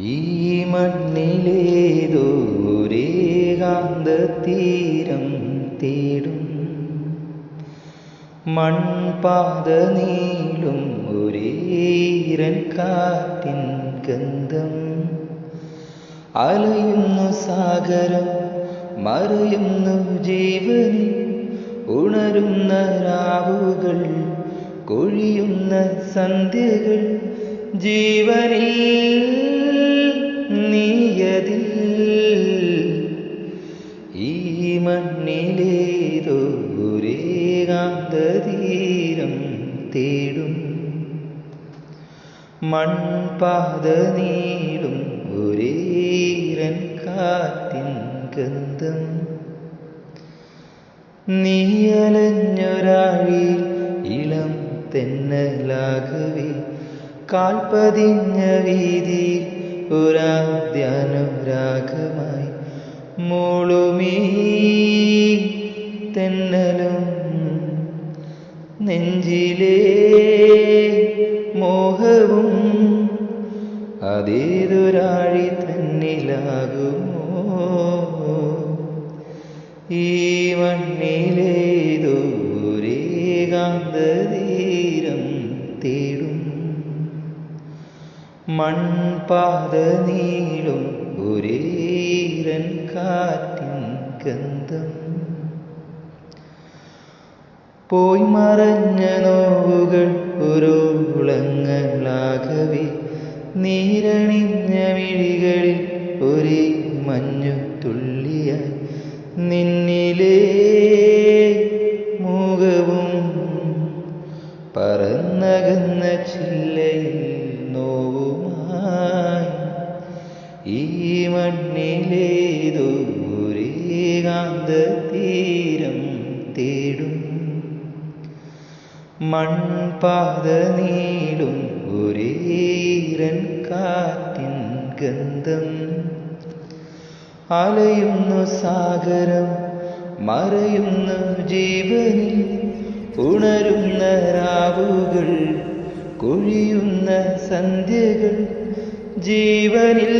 ഈ മണ്ണിലേതോരേകാന്തതീരം തേടും. മൺപാത നീളും ഒരേരൻ കാറ്റിൻ ഗന്ധം. അലയുന്നു സാഗരം മറയുന്നു ജീവനിൽ ഉണരുന്ന രാവുകൾ കൊഴിയുന്ന സന്ധ്യകൾ ജീവനിൽ ഒരേകാന്തതീരം തേടും. മൺപാത നീളും ഒരേരൻ കാത്തിൻ ഗന്ധം. നീയലഞ്ഞൊരാഴി ഇളം തെന്നലാകവേ. വീതി ഒരാധ്യാനം രാഗമായി. മൂളുമീ നെഞ്ചിലേ മോഹവും അതേതൊരാഴി തന്നിലാകുമോ? ഈ മണ്ണിലേതോ ഒരേകാന്തതീരം തേടും. മൺപാത നീളും ഒരേരൻ കാറ്റിൻ ഗന്ധം. പോയി മറഞ്ഞ നോവുകൾ ഒരോളങ്ങളാകവേ നീരണിഞ്ഞ മിഴികളിൽ ഒരു മഞ്ഞു തുള്ളിയായി. നിന്നിലേ മുഖവും പറന്നകന്ന ചില്ലയിൽ നോവുമായി. ഈ മണ്ണിലേതോ തീരം തേടും മൺപാത നീളും ഒരേരൻ കാറ്റിൻ ഗന്ധം. അലയുന്നു സാഗരം മറയുന്നു ജീവനിൽ ഉണരുന്ന രാവുകൾ കൊഴിയുന്ന സന്ധ്യകൾ ജീവനിൽ